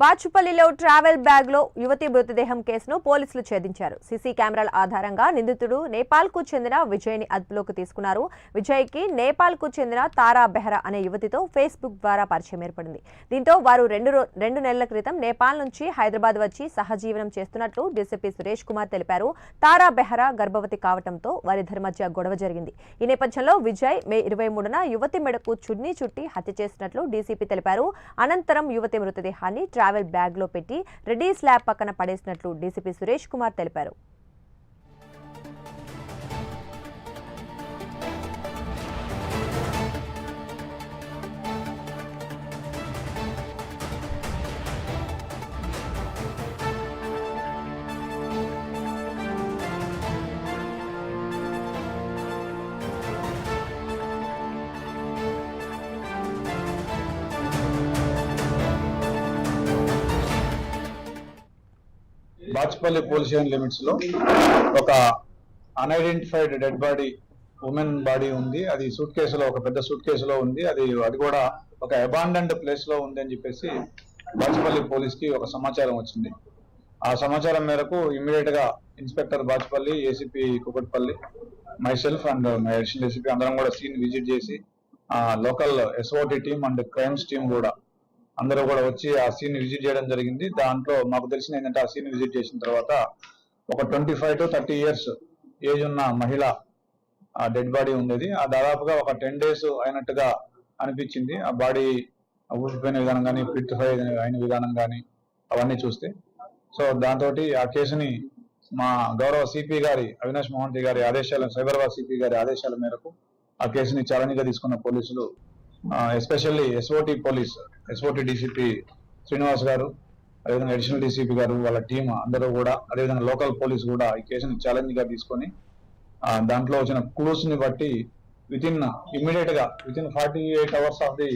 బాచుపల్లిలో travel బ్యాగ్లో యువతి మృతదేహం కేసును పోలీసులు ఛేదించారు. సీసీ కెమెరాల ఆధారంగా నిందితుడు నేపాల్కు చెందిన విజయ్ని అదుపులోకి తీసుకున్నారు. విజయ్కి నేపాల్కు చెందిన తారా బెహ్రా అనే యువతితో ఫేస్బుక్ ద్వారా పరిచయం ఏర్పడింది. దీంతో వారు రెండు రెండు నెలల క్రితం నేపాల్ నుంచి హైదరాబాద్ వచ్చి సహజీవనం చేస్తున్నట్లు డీసీపీ సురేష్ కుమార్ తెలిపారు. తారా బెహ్రా గర్భవతి కావడంతో వారిద్దరి మధ్య గొడవ జరిగింది. ఈ నేపథ్యంలో విజయ్ మే ఇరవై మూడున యువతి మెడకు చున్నీ చుట్టి హత్య చేసినట్లు డీసీపీ తెలిపారు. అనంతరం యువతి మృతదేహాన్ని ట్రావెల్ బ్యాగ్లో పెట్టి రెడీ స్లాబ్ పక్కన పడేసినట్లు డీసీపీ సురేష్ కుమార్ తెలిపారు. బాచ్పల్లి పోలీస్ స్టేషన్ లిమిట్స్లో ఒక unidentified dead body women body ఉంది. అది సూట్ కేసులో ఒక పెద్ద సూట్ కేసులో ఉంది. అది అది కూడా ఒక అబాండెంట్ ప్లేస్లో ఉంది అని చెప్పేసి బాచ్పల్లి పోలీస్కి ఒక సమాచారం వచ్చింది. ఆ సమాచారం మేరకు ఇమ్మీడియట్గా inspector Bachupally ACP Kukatpally myself and my additional ACP అందరం కూడా సీన్ విజిట్ చేసి ఆ local SOT team and crimes team కూడా అందరూ కూడా వచ్చి ఆ సీన్ విజిట్ చేయడం జరిగింది. దాంట్లో మాకు తెలిసిన ఏంటంటే ఆ సీన్ విజిట్ చేసిన తర్వాత ఒక twenty five to thirty years age ఉన్న మహిళ ఆ డెడ్ బాడీ ఉండేది. ఆ దాదాపుగా ఒక టెన్ డేస్ అయినట్టుగా అనిపించింది. ఆ బాడీ ఊసిపోయిన విధానం కానీ ఫిట్ఫై అయిన విధానం కానీ అవన్నీ చూస్తే. సో దాంతో ఆ కేసుని మా గౌరవ సిపి గారి అవినాష్ మోహంతి గారి ఆదేశాల సైబరాబాద్ సిపి గారి ఆదేశాల మేరకు ఆ కేసుని ఛాలెంజ్గా తీసుకున్న పోలీసులు especially SOT police SOT DCP Srinivas garu అదేవిధంగా అడిషనల్ డీసీపీ గారు వాళ్ళ టీం అందరూ కూడా అదేవిధంగా లోకల్ పోలీస్ కూడా ఈ కేసుని ఛాలెంజ్గా తీసుకొని దాంట్లో వచ్చిన క్లూస్ని బట్టి విత్ ఇన్ ఇమ్మీడియట్గా within forty eight hours of the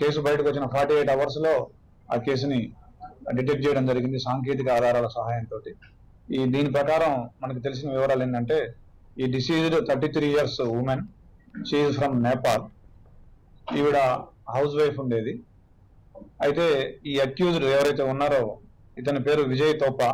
case బయటకు వచ్చిన ఫార్టీ ఎయిట్ అవర్స్లో ఆ కేసుని డిటెక్ట్ చేయడం జరిగింది సాంకేతిక ఆధారాల సహాయంతో ఈ దీని ప్రకారం మనకు తెలిసిన వివరాలు ఏంటంటే ఈ deceased thirty three years women she from Nepal ఈవిడ హౌస్ వైఫ్ ఉండేది. అయితే ఈ అక్యూజ్డ్ ఎవరైతే ఉన్నారో ఇతని పేరు విజయ్ తోపా.